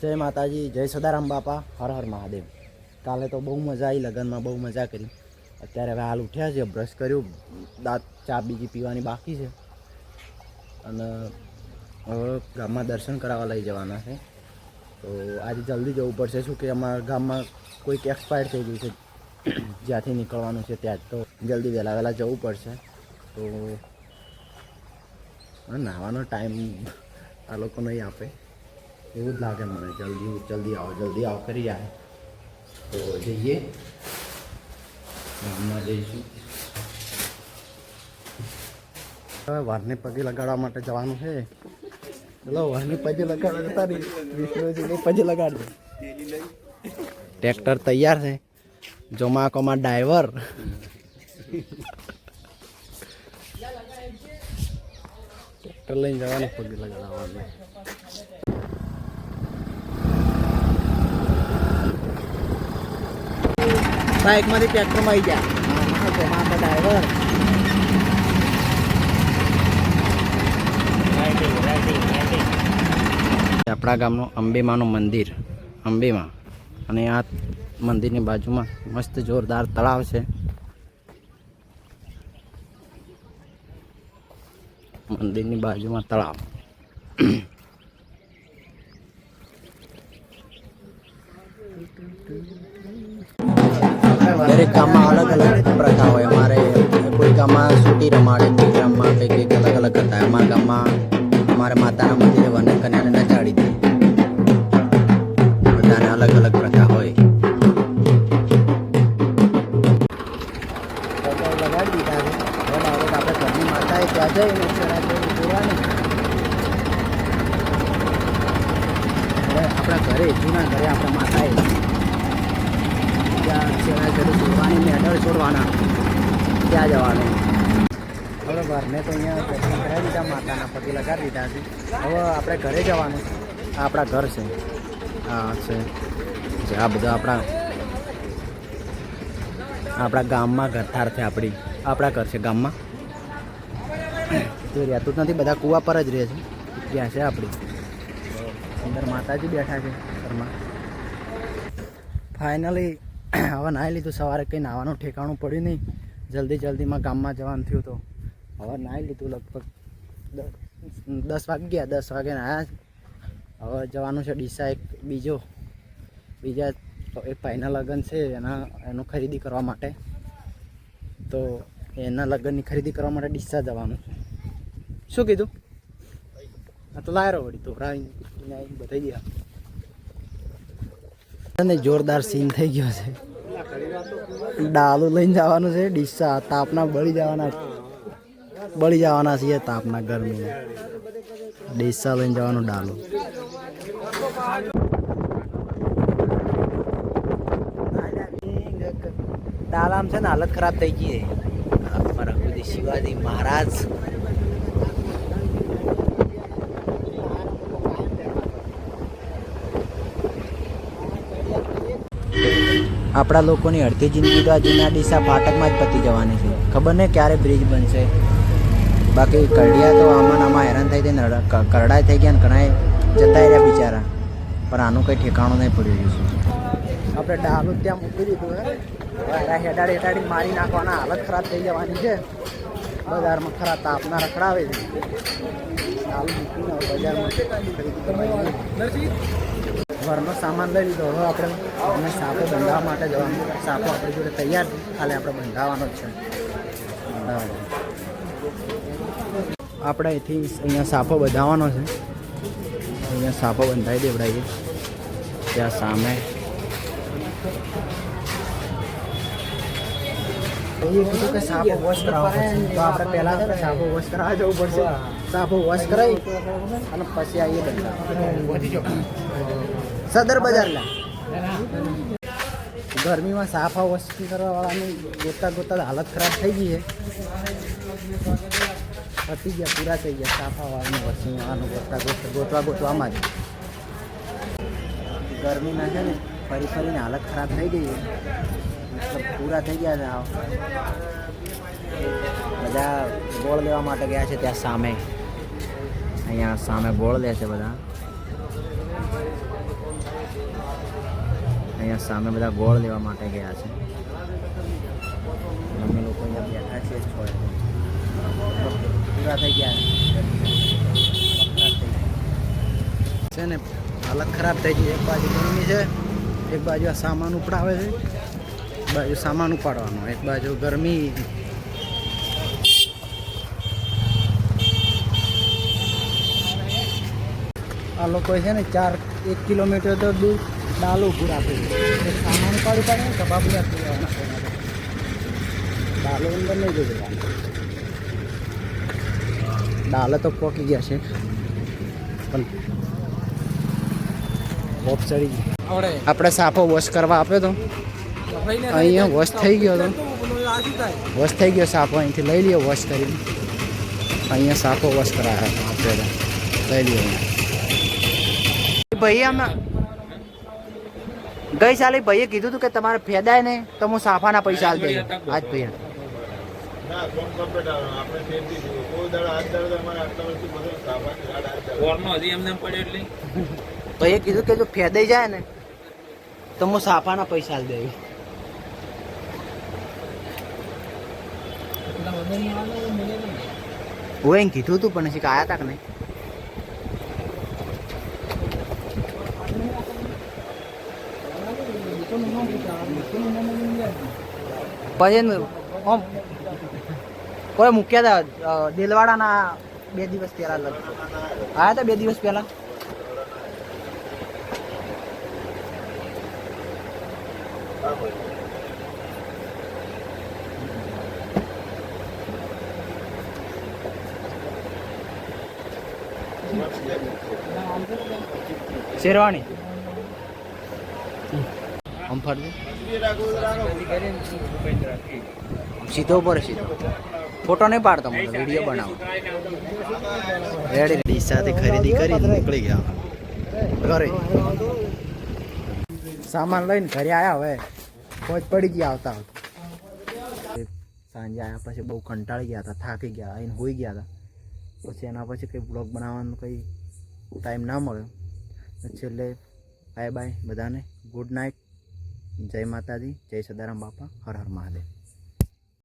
જય માતાજી, જય સદારામ બાપા, હર હર મહાદેવ. કાલે તો બહુ મજા આવી લગ્નમાં બહુ મજા કરી. અત્યારે હવે હાલ ઉઠ્યા છે બ્રશ કર્યું, દાંત, ચા બીજી પીવાની બાકી છે. અને હવે ગામમાં દર્શન કરાવવા લઈ જવાના છે. તો આજે જલ્દી જવું પડશે, શું કે અમારા ગામમાં કોઈક એક્સપાયર થઈ ગયું છે. જ્યાંથી નીકળવાનું છે ત્યાં જ તો જલ્દી વહેલા વહેલા જવું પડશે. તો હવે નાહવાનો ટાઈમ આ લોકો નહીં આપે. એવું જ લાગે મને, જલ્દી જલ્દી આવો જલ્દી આવો, કરી આવે. તો જઈએ. ગામમાં જઈશું. હવે વારને પગે લગાડવા માટે જવાનું છે. ચલો, વારને પગે લગાડવા જતા રહી. વિષ્ણુજીને પગે લગાડજો. ટ્રેક્ટર તૈયાર છે. જોમાકોમાં ડ્રાઈવર. ટ્રેક્ટર લઈને જવાનું, પગે લગાડવાનું. બાઇકમાંથી ટ્રેક્ટરમાં આવી જા જોમાકો ડ્રાઈવર આપણા ગામનું અંબેમાનું મંદિર, અંબેમાં. અને આ મંદિરની બાજુમાં મસ્ત જોરદાર તળાવ છે. મંદિરની બાજુમાં તળાવ. દરેક ગામમાં અલગ અલગ પ્રથા હોય. અમારે કોઈ ગામમાં સુટી રમાડે કોઈ ગામમાં કંઈક કંઈક અલગ અલગ હતા અમારા ગામમાં અમારા માતાના મંદિરે વનન કન્યાને નચાડી દે. બધાને અલગ અલગ પ્રથા હોય. આપણે માતાએ ત્યાં જઈને જોવાની આપણા ઘરે જૂના ઘરે આપણા માતાએ ત્યાં ચણા કરું છોડવાની મેડલ છોડવાના ત્યાં જવાનું. બરોબર, મેં તો અહીંયા દર્શન કરાવી દીધા, માતાના પગે લગાડી દીધા છે. હવે આપણે ઘરે જવાનું આપણા ઘર છે. હા, છે. આ બધા આપણા આપણા ગામમાં ઘરથાર છે આપણી. આપણા ઘર છે ગામમાં. તે રહેતું જ નથી, બધા કૂવા પર જ રહે છે. ત્યાં છે આપણી. અંદર માતાજી બેઠા છે ઘરમાં. ફાઇનલી હવે નાહી લીધું, સવારે કંઈ નાવાનું ઠેકાણું પડ્યું નહીં. જલ્દી જલ્દીમાં ગામમાં જવાનું થયું તો. હવે નાહી લીધું લગભગ દસ વાગે ગયા, દસ વાગે નાહ્યા. હવે જવાનું છે ડીસા એક બીજો. બીજા એક ભાઈના લગ્ન છે, એના, એનું ખરીદી કરવા માટે. તો એના લગ્નની ખરીદી કરવા માટે ડીસા જવાનું છે. શું કીધું? આ તો લાયરો વળી તો રાઈ બતાવી ગયા. અને જોરદાર સીન થઈ ગયો છે. ડાલુ લઈને જવાનું છે, ડીસા તાપના બળી જવાના બળી જવાના છીએ તાપના ગરમીમાં ડીસા લઈને જવાનું ડાલુ. ડાલામ છે ને હાલત ખરાબ થઈ ગઈ અમારા શિવાજી મહારાજ આપણા લોકોની અડધી જિંદગી તો આ જૂના ડીસા ફાટકમાં જ પતી જવાની છે. ખબર નહીં ક્યારે બ્રિજ બનશે. બાકી કરડિયા તો આમાં આમાં હેરાન થઈ થઈને કરડાય થઈ ગયા ને ઘણાય જતા રહ્યા બિચારા. પણ આનું કંઈ ઠેકાણું નહીં પડ્યું છે. આપણે ડાલું ત્યાં મૂકી દીધું, હે? હેડાડ હેડાડી મારી નાખવાના હાલત ખરાબ થઈ જવાની છે. બજારમાં ખરા તાપના રખડાવે છે. ડાલું મૂકીને બજારમાં. ઘરનો સામાન લઈ લીધો. હવે આપણે અમે સાપો બંધાવવા માટે જવાનું. સાપો આપણી જોડે તૈયાર ખાલી આપણે બંધાવવાનો જ છે. આપણે અહીંથી અહીંયા સાપો બંધાવવાનો છે. અહીંયા સાપો બંધાવી દેવડાવીએ ત્યાં સામે. એ સાપો વોશ કરાવવા પડશે. તો આપણે સાપો વોશ જવું પડશે. સાપો વોશ કરાવી અને પછી આવીએ બંધાવવા સદર બજાર લા ગરમીમાં સાફા વસ્તી કરવાવાળાની ગોતા ગોતા હાલત ખરાબ થઈ ગઈ છે. પતી ગયા, પૂરા થઈ ગયા સાફા વાળાની વસ્તી, આનું ગોતવા ગોતવા ગોતવા ગોતવામાં જ. ગરમીના છે ને, ફરી ફરીને હાલત ખરાબ થઈ ગઈ મતલબ પૂરા થઈ ગયા છે બધા ગોળ લેવા માટે ગયા છે ત્યાં સામે. અહીંયા સામે ગોળ લે છે બધા. અહીંયા સામે બધા ગોળ લેવા માટે ગયા છે. અમે લોકો અહીંયા બેઠા છીએ છોડે પૂરા થઈ ગયા છે. ને, હાલત ખરાબ થઈ ગઈ. એક બાજુ ગરમી છે, એક બાજુ આ સામાન ઉપડાવે છે બાજુ સામાન ઉપાડવાનો, એક બાજુ ગરમી. આ લોકો છે ને ચાર, એક કિલોમીટર તો દૂર ડાલો ઊભું રાખે છે સામાન ઉપાડી પાડે ને કબાબ આપી દેવાના ડાલો અંદર નહીં જઈ ડાલે તો પોકી ગયા છે. પણ હોપ ચડી ગઈ. આપણે સાફો વોશ કરવા આપ્યો તો. અહીંયા વોશ થઈ ગયો તો. વોશ થઈ ગયો સાફો અહીંથી લઈ લ્યો વોશ કરીને. અહીંયા સાફો વોશ કરાયો આપ્યો લઈ લ્યો. ભાઈ અમે ગઈ સાલે ભાઈએ કીધું હતું કે તમારે ફેદાય ને તો હું સાફાના પૈસા આલ દઈ આજ ભાઈ ભાઈએ કીધું કે જો ફેદાઈ જાય ને તો હું સાફાના પૈસા આલ દઈ હું એમ કીધું હતું પણ પછી આયા તા કે નહીં. પછી આમ કોઈ મૂક્યા હતા દિલવાડાના બે દિવસ પહેલા આયા હતા બે દિવસ પહેલા? શેરવાણી આમ ફરજો સીધો ઉપર સીધો. ફોટો નહીં પાડતો મને વીડિયો બનાવો. રેડી સાથે ખરીદી કરી નીકળી ગયા. ઘરે. સામાન લઈને ઘરે આવ્યા હવે. પહોંચ પડી ગયા આવતા આવતા. સાંજે આવ્યા પછી બહુ કંટાળી ગયા હતા થાકી ગયા આવીને હોઈ ગયા હતા. પછી એના પછી કંઈ બ્લોગ બનાવવાનો કંઈ ટાઈમ ના મળ્યો. છેલ્લે બાય બાય બધાને. ગુડ નાઇટ જય માતાજી જય સદારામ બાપા હર હર મહાદેવ.